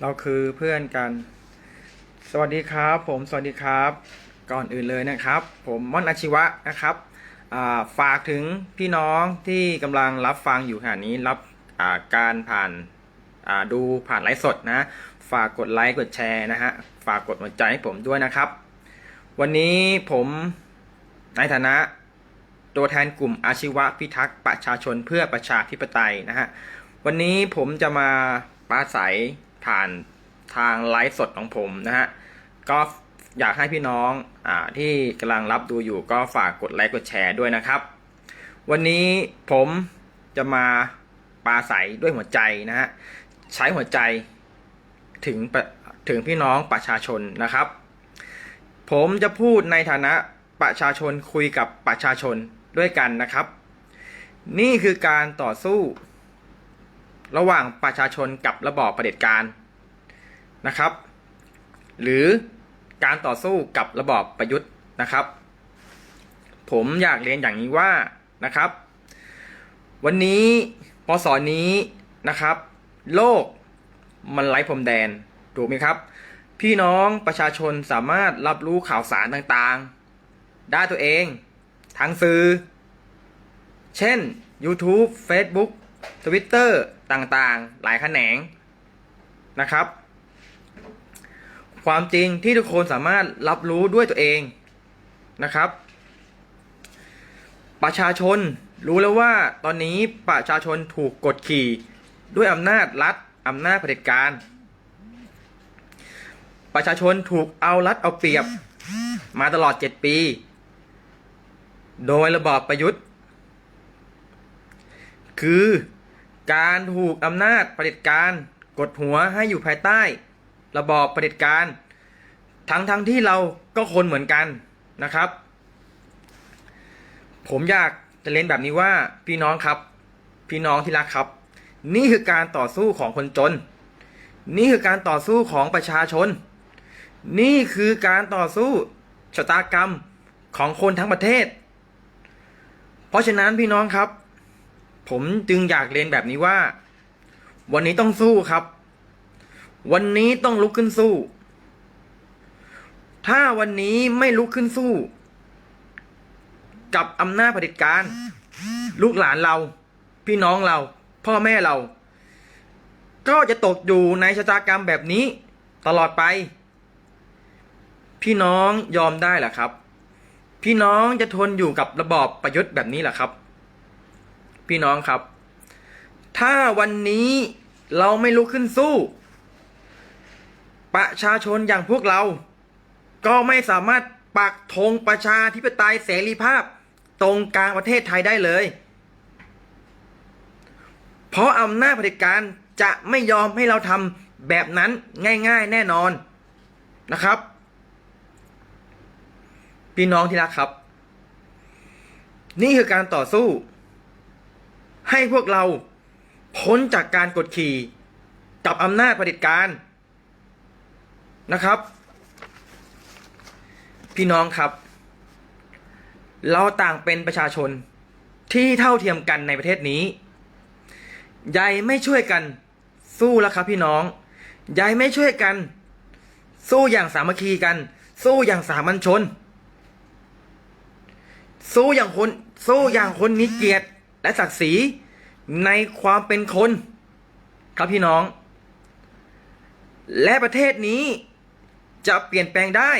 เราคือเพื่อนกัน สวัสดีครับ ผมสวัสดีครับ ก่อนอื่นเลยนะครับ ผมม่อนอาชีวะนะครับฝากถึงพี่น้องที่กำลังรับฟังอยู่ขณะนี้รับการผ่านาดูผ่านไลฟ์สดนะ ฝากกดไลค์กดแชร์นะฮะฝากกดหัวใจให้ผมด้วยนะครับ วันนี้ผมในฐานะตัวแทนกลุ่มอาชีวะพิทักษ์ประชาชนเพื่อประชาธิปไตยนะฮะวันนี้ผมจะมาปราศัย ผ่านทางไลฟ์สดของผมนะฮะก็อยากให้พี่น้องอที่กำลังรับดูอยู่ก็ฝากกดไลค์กดแชร์ด้วยนะครับ วันนี้ผมจะมาปาศัยด้วยหัวใจนะฮะใช้หัวใจถึงถึงพี่น้องประชาชนนะครับ ผมจะพูดในฐานะประชาชนคุยกับประชาชนด้วยกันนะครับ นี่คือการต่อสู้ ระหว่างประชาชนกับระบอบเผด็จการนะครับ หรือการต่อสู้กับระบอบประยุทธ์นะครับ ผมอยากเรียนอย่างนี้ว่านะครับ วันนี้พศนี้นะครับ โลกมันไร้พรมแดนถูกไหมครับ พี่น้องประชาชนสามารถรับรู้ข่าวสารต่างๆ ได้ตัวเองทางสื่อ เช่น YouTube Facebook Twitter ต่างๆ หลายแขนงนะครับ ความจริงที่ทุกคนสามารถรับรู้ด้วยตัวเองนะครับ ประชาชนรู้แล้วว่าตอนนี้ประชาชนถูกกดขี่ด้วยอำนาจรัฐอำนาจเผด็จการ ประชาชนถูกเอารัดเอาเปรียบมาตลอด 7 ปี โดยระบอบประยุทธ์ คือ การถูกอำนาจเผด็จการกดหัวให้อยู่ภายใต้ ระบอบเผด็จการ ทั้งทั้งที่เราก็คนเหมือนกันนะครับ ผมอยากจะเล่นแบบนี้ว่าพี่น้องครับ พี่น้องที่รักครับ นี่คือการต่อสู้ของคนจน นี่คือการต่อสู้ของประชาชน นี่คือการต่อสู้ชะตากรรมของคนทั้งประเทศ เพราะฉะนั้นพี่น้องครับ ผมจึงอยากเรียนแบบนี้ว่า วันนี้ต้องสู้ครับ วันนี้ต้องลุกขึ้นสู้ ถ้าวันนี้ไม่ลุกขึ้นสู้ กับอำนาจเผด็จการ ลูกหลานเรา พี่น้องเรา พ่อแม่เรา ก็จะตกอยู่ในชะตากรรมแบบนี้ ตลอดไป พี่น้องยอมได้หรอครับ พี่น้องจะทนอยู่กับระบอบประยุทธ์แบบนี้หรอครับ พี่น้องครับ ถ้าวันนี้เราไม่ลุกขึ้นสู้ ประชาชนอย่างพวกเรา ก็ไม่สามารถปักธงประชาธิปไตยเสรีภาพ ตรงกลางประเทศไทยได้เลย เพราะอำนาจเผด็จการจะไม่ยอมให้เราทำแบบนั้นง่าย ๆ แน่นอนนะครับ พี่น้องที่รักครับ นี่คือการต่อสู้ ให้พวกเราพ้นจากการกดขี่กับอำนาจเผด็จการนะครับ พี่น้องครับ เราต่างเป็นประชาชนที่เท่าเทียมกันในประเทศนี้ยายไม่ช่วยกันสู้แล้วครับพี่น้องยายไม่ช่วยกัน สู้อย่างสามัคคีกัน สู้อย่างสามัญชน สู้อย่างคน สู้อย่างคนมีเกียรติ และศักดิ์ศรีในความเป็นคนครับพี่น้อง และประเทศนี้จะเปลี่ยนแปลงได้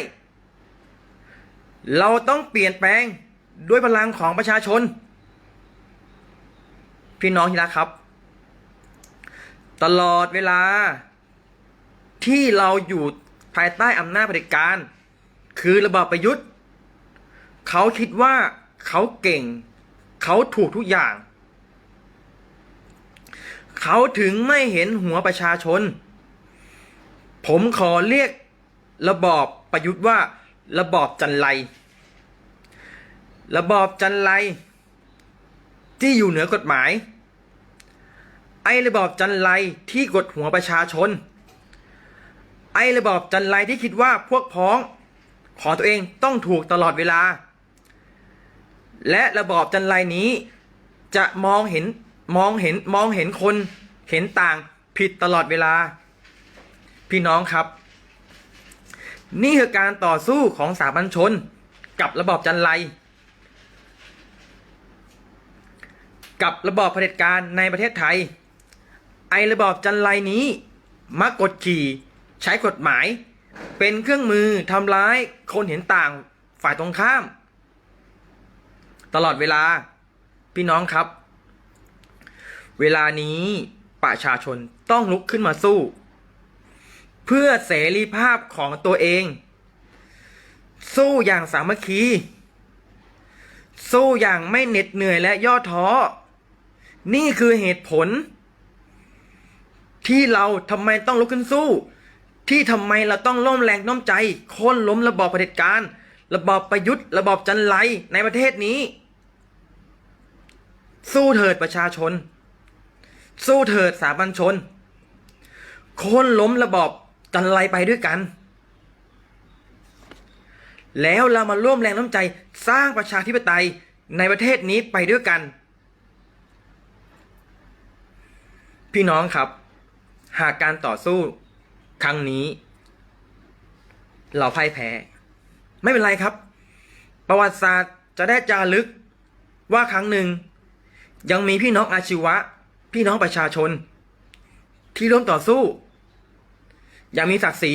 เราต้องเปลี่ยนแปลงด้วยพลังของประชาชน พี่น้องที่รักครับ ตลอดเวลาที่เราอยู่ภายใต้อำนาจเผด็จการ คือระบอบประยุทธ์ เขาคิดว่าเขาเก่ง เขาถูกทุกอย่าง เขาถึงไม่เห็นหัวประชาชน ผมขอเรียกระบอบประยุทธ์ว่า ระบอบจันไร ระบอบจันไร ที่อยู่เหนือกฎหมาย ไอ้ระบอบจันไรที่กดหัวประชาชน ไอ้ระบอบจันไรที่คิดว่าพวกพ้อง ขอตัวเองต้องถูกตลอดเวลา และระบอบจันไรนี้ จะมองเห็นมองเห็นมองเห็นคนเห็นต่างผิดตลอดเวลา พี่น้องครับ นี่คือการต่อสู้ของสามัญชนกับระบอบจันไร กับระบอบเผด็จการในประเทศไทย ไอระบอบจันไรนี้มักกดขี่ใช้กฎหมาย เป็นเครื่องมือทำร้ายคนเห็นต่างฝ่ายตรงข้าม ตลอดเวลา พี่น้องครับ เวลานี้ประชาชนต้องลุกขึ้นมาสู้ เพื่อเสรีภาพของตัวเอง สู้อย่างสามัคคี สู้อย่างไม่เหน็ดเหนื่อยและย่อท้อ นี่คือเหตุผล ที่เราทำไมต้องลุกขึ้นสู้ ที่ทำไมเราต้องร่วมแรงน้อมใจโค่นล้มระบอบเผด็จการระบอบประยุทธ์ ระบอบจันไรในประเทศนี้ สู้เถิดประชาชน สู้เถิดสามัญชน โค่นล้มระบอบจันไรไปด้วยกัน แล้วเรามาร่วมแรงน้ำใจสร้างประชาธิปไตยในประเทศนี้ไปด้วยกัน พี่น้องครับ หากการต่อสู้ครั้งนี้ เราพ่ายแพ้ ไม่เป็นไรครับ ประวัติศาสตร์จะได้จารึกว่าครั้งหนึ่ง ยังมีพี่น้องอาชีวะ พี่น้องประชาชน ที่ร่วมต่อสู้ อย่างมีศักดิ์ศรี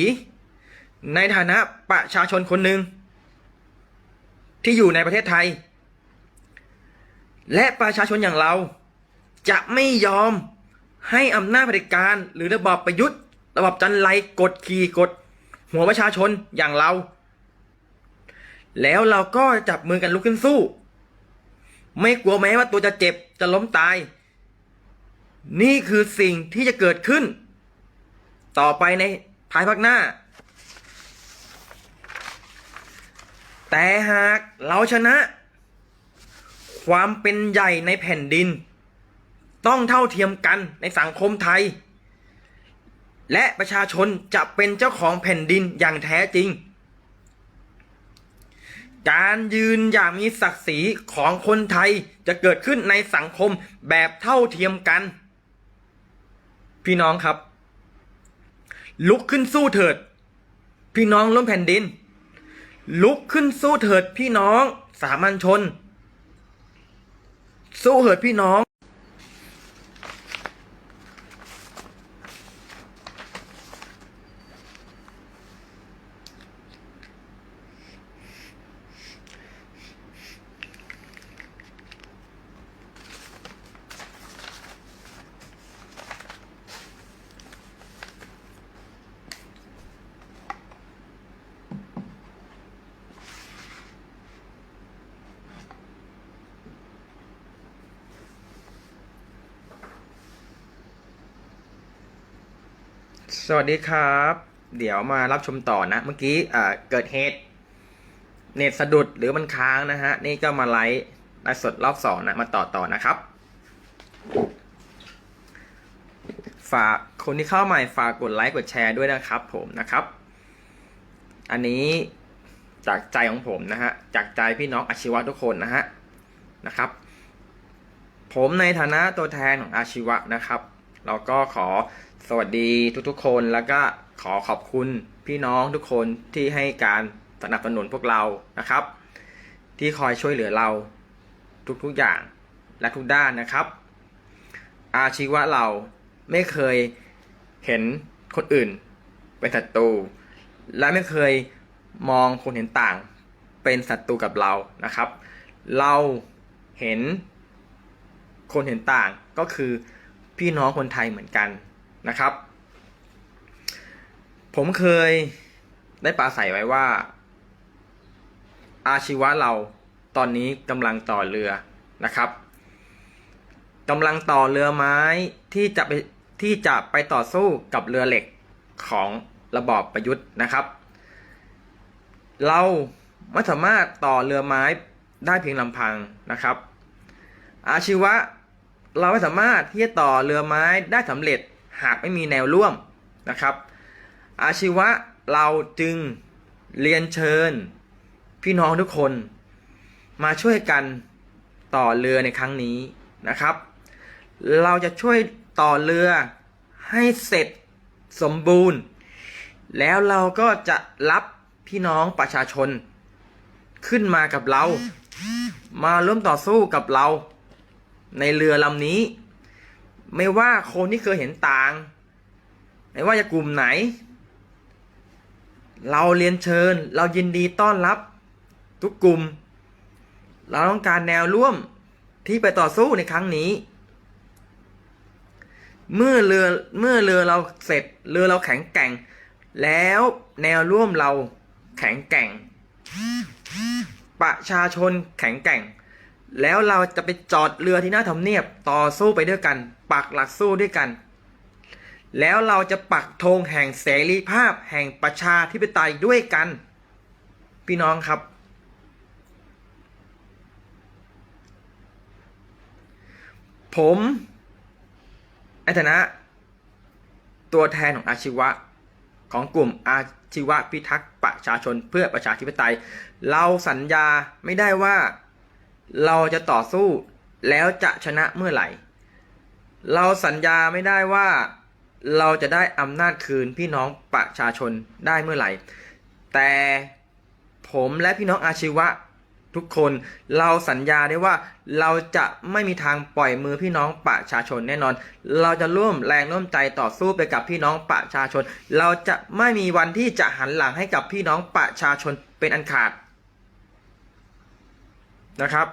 ในฐานะประชาชนคนหนึ่งที่อยู่ในประเทศไทย และประชาชนอย่างเรา จะไม่ยอมให้อำนาจเผด็จการ หรือระบอบประยุทธ์ ระบอบจันไรกดขี่กด หัวประชาชนอย่างเรา แล้วเราก็จับมือกันลุกขึ้นสู้ ไม่กลัวแม้ว่าตัวจะเจ็บจะล้มตาย นี่คือสิ่งที่จะเกิดขึ้น ต่อไปในภายภาคหน้า แต่หากเราชนะ ความเป็นใหญ่ในแผ่นดิน ต้องเท่าเทียมกันในสังคมไทย และประชาชนจะเป็นเจ้าของแผ่นดินอย่างแท้จริง การยืนอย่างมีศักดิ์ศรีของคนไทยจะเกิดขึ้นในสังคมแบบเท่าเทียมกัน พี่น้องครับ ลุกขึ้นสู้เถิด พี่น้องล้มแผ่นดิน ลุกขึ้นสู้เถิดพี่น้องสามัญชน สู้เถิดพี่น้อง สวัสดีครับ เดี๋ยวมารับชมต่อนะ เมื่อกี้เอ่อเกิดเหตุเน็ตสะดุดหรือมันค้างนะฮะ นี่ก็มาไลฟ์ไลฟ์สดรอบสองนะ มาต่อต่อนะครับ ฝากคนที่เข้าใหม่ฝากกดไลค์กดแชร์ด้วยนะครับผมนะครับ อันนี้จากใจของผมนะฮะ จากใจพี่น้องอาชีวะทุกคนนะฮะนะครับ ผมในฐานะตัวแทนของอาชีวะนะครับ เราก็ขอ สวัสดีทุกๆคนแล้วก็ขอขอบคุณพี่น้องทุกคนที่ให้การสนับสนุนพวกเรานะครับ ที่คอยช่วยเหลือเราทุกๆอย่างและทุกด้านนะครับ อาชีวะเราไม่เคยเห็นคนอื่นเป็นศัตรูและไม่เคยมองคนเห็นต่างเป็นศัตรูกับเรานะครับ เราเห็นคนเห็นต่างก็คือพี่น้องคนไทยเหมือนกัน นะครับ ผมเคยได้ปราศัยไว้ว่า อาชีวะเราตอนนี้กำลังต่อเรือนะครับกำลังต่อเรือไม้ที่จะไปที่จะไปต่อสู้กับเรือเหล็กของระบอบประยุทธ์นะครับ เราไม่สามารถต่อเรือไม้ได้เพียงลำพังนะครับ อาชีวะเราไม่สามารถที่จะต่อเรือไม้ได้สำเร็จ หากไม่มีแนวร่วมนะครับ อาชีวะเราจึงเรียนเชิญ พี่น้องทุกคน มาช่วยกันต่อเรือในครั้งนี้นะครับ เราจะช่วยต่อเรือให้เสร็จสมบูรณ์ แล้วเราก็จะรับพี่น้องประชาชน ขึ้นมากับเรา มาร่วมต่อสู้กับเรา ในเรือลำนี้ ไม่ว่าคนที่เคยเห็นต่าง ไม่ว่าจะกลุ่มไหน เราเรียนเชิญ เรายินดีต้อนรับ ทุกกลุ่ม เราต้องการแนวร่วมที่ไปต่อสู้ในครั้งนี้ เมื่อเรือเมื่อเรือเราเสร็จเรือเราแข็งแกร่ง แล้วแนวร่วมเราแข็งแกร่ง ประชาชนแข็งแกร่ง แล้วเราจะไปจอดเรือที่หน้าทำเนียบต่อสู้ไปด้วยกัน ปักหลักสู้ด้วยกัน แล้วเราจะปักธงแห่งเสรีภาพแห่งประชาธิปไตยด้วยกัน พี่น้องครับ ผมในฐานะ ตัวแทนของอาชีวะของกลุ่มอาชีวะพิทักษ์ประชาชนเพื่อประชาธิปไตย เราสัญญาไม่ได้ว่า เราจะต่อสู้แล้วจะชนะเมื่อไหร่ เราสัญญาไม่ได้ว่าเราจะได้อำนาจคืนพี่น้องประชาชนได้เมื่อไหร่ แต่ผมและพี่น้องอาชีวะทุกคนเราสัญญาได้ว่าเราจะไม่มีทางปล่อยมือพี่น้องประชาชนแน่นอน เราจะร่วมแรงร่วมใจต่อสู้ไปกับพี่น้องประชาชน เราจะไม่มีวันที่จะหันหลังให้กับพี่น้องประชาชนเป็นอันขาด นะครับ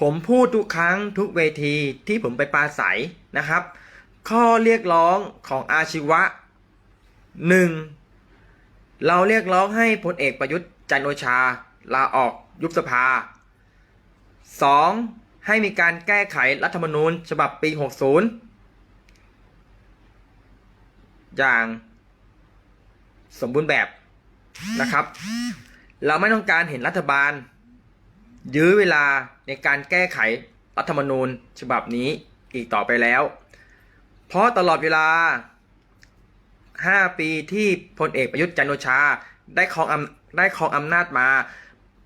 ผมพูดทุกครั้งทุกเวทีที่ผมไปปราศัยนะครับ ข้อเรียกร้องของอาชีวะหนึ่งเราเรียกร้องให้พลเอกประยุทธ์จันโอชาลาออกยุบสภาสองให้มีการแก้ไขรัฐธรรมนูญฉบับปี 60 อย่างสมบูรณ์แบบนะครับ เราไม่ต้องการเห็นรัฐบาล ยื้อเวลาในการแก้ไขรัฐธรรมนูญฉบับนี้อีกต่อไปแล้ว เพราะตลอดเวลา 5 ปีที่พลเอกประยุทธ์จันโอชาได้ครองอำได้ครองอำนาจมา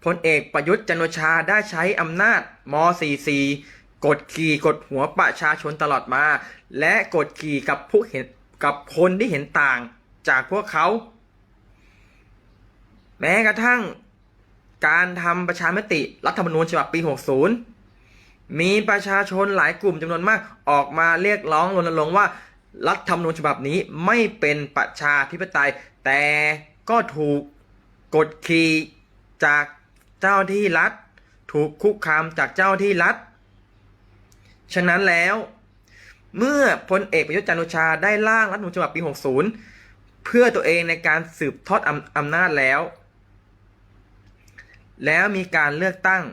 พลเอกประยุทธ์จันโอชาได้ใช้อำนาจม .44 กดขี่กดหัวประชาชนตลอดมา และกดขี่กับผู้เห็นกับคนที่เห็นต่างจากพวกเขา แม้กระทั่งการทำประชามติรัฐธรรมนูญฉบับปี 60 มีประชาชนหลายกลุ่มจำนวนมากออกมาเรียกร้องรณรงค์ว่ารัฐธรรมนูญฉบับนี้ไม่เป็นประชาธิปไตย แต่ก็ถูกกดขี่จากเจ้าที่รัฐ ถูกคุกคามจากเจ้าที่รัฐ ฉะนั้นแล้ว เมื่อพลเอกประยุทธ์จันทร์โอชาได้ร่างรัฐธรรมนูญฉบับปี 60 เพื่อตัวเองในการสืบทอดอำอำนาจแล้ว แล้วมีการเลือกตั้ง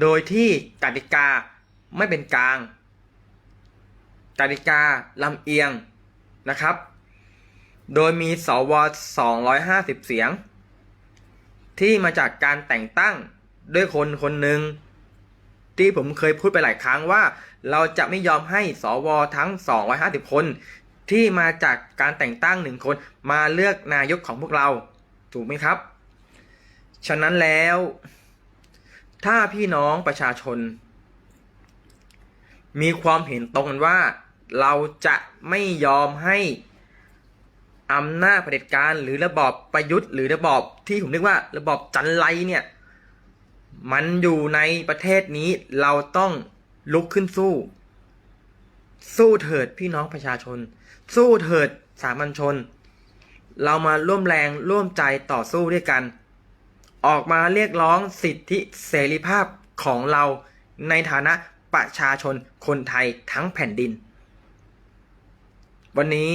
โดยที่กติกาไม่เป็นกลาง กติกาลำเอียงนะครับ โดยมีสว 250 เสียง ที่มาจากการแต่งตั้งด้วยคนคนหนึ่งที่ผมเคยพูดไปหลายครั้งว่า เราจะไม่ยอมให้สวทั้ง 250 คน ที่มาจากการแต่งตั้งหนึ่งคนมาเลือกนายกของพวกเรา ถูกไหมครับ ฉะนั้นแล้ว ถ้าพี่น้องประชาชน มีความเห็นตรงกันว่า เราจะไม่ยอมให้อำนาจเผด็จการหรือระบอบประยุทธ์ หรือระบอบที่ผมเรียกว่า ระบอบจันไรเนี่ย มันอยู่ในประเทศนี้เราต้องลุกขึ้นสู้ สู้เถิดพี่น้องประชาชน สู้เถิดสามัญชน เรามาร่วมแรงร่วมใจต่อสู้ด้วยกัน ออกมาเรียกร้องสิทธิเสรีภาพของเราในฐานะประชาชนคนไทยทั้งแผ่นดิน วันนี้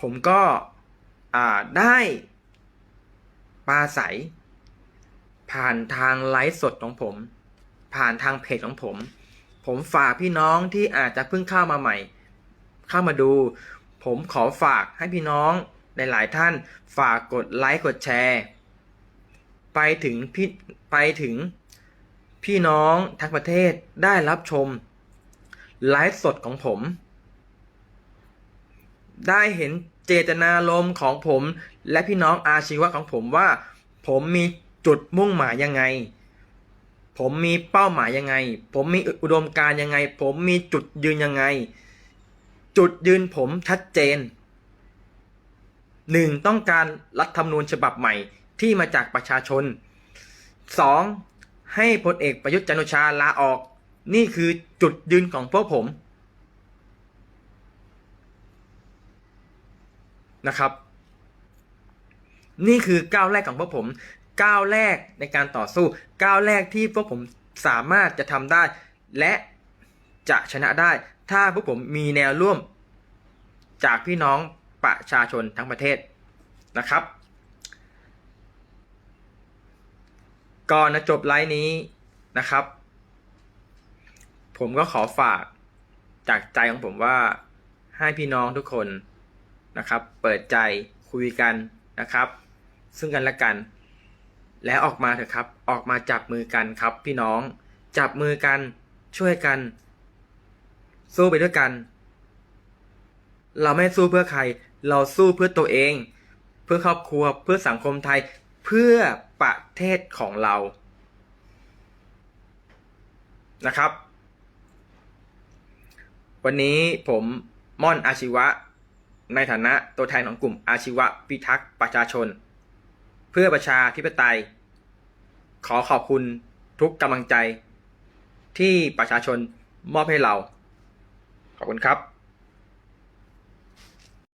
ผมก็ได้ปาศัยผ่านทางไลฟ์สดของผม ผ่านทางเพจของผม ผมฝากพี่น้องที่อาจจะเพิ่งเข้ามาใหม่ เข้ามาดู ผมขอฝากให้พี่น้อง หลายๆท่านฝากกดไลค์กดแชร์ ไปถึงพี่ไปถึงพี่น้องทั้งประเทศได้รับชมไลฟ์สดของผม ได้เห็นเจตนารมณ์ของผมและพี่น้องอาชีวะของผมว่า ผมมีจุดมุ่งหมายยังไง ผมมีเป้าหมายยังไง ผมมีอุดมการณ์ยังไง ผมมีจุดยืนยังไง จุดยืนผมชัดเจน หนึ่งต้องการรัฐธรรมนูญฉบับใหม่ที่มาจากประชาชนสองให้พลเอกประยุทธ์จันโอชาลาออก นี่คือจุดยืนของพวกผม นะครับ นี่คือก้าวแรกของพวกผม ก้าวแรกในการต่อสู้ ก้าวแรกที่พวกผมสามารถจะทำได้ และจะชนะได้ ถ้าพวกผมมีแนวร่วมจากพี่น้อง ประชาชนทั้งประเทศนะครับ ก่อนจะจบไลฟ์นี้นะครับ ผมก็ขอฝากจากใจของผมว่าให้พี่น้องทุกคนนะครับ เปิดใจคุยกันนะครับ ซึ่งกันและกัน แล้วออกมาเถอะครับ ออกมาจับมือกันครับ พี่น้องจับมือกันช่วยกัน สู้ไปด้วยกัน เราไม่สู้เพื่อใคร เราสู้เพื่อตัวเอง เพื่อครอบครัว เพื่อสังคมไทย เพื่อประเทศของเรา นะครับ วันนี้ผมม่อนอาชีวะ ในฐานะตัวแทนของกลุ่มอาชีวะพิทักษ์ประชาชน เพื่อประชาธิปไตย ขอขอบคุณทุกกำลังใจที่ประชาชนมอบให้เรา ขอบคุณครับ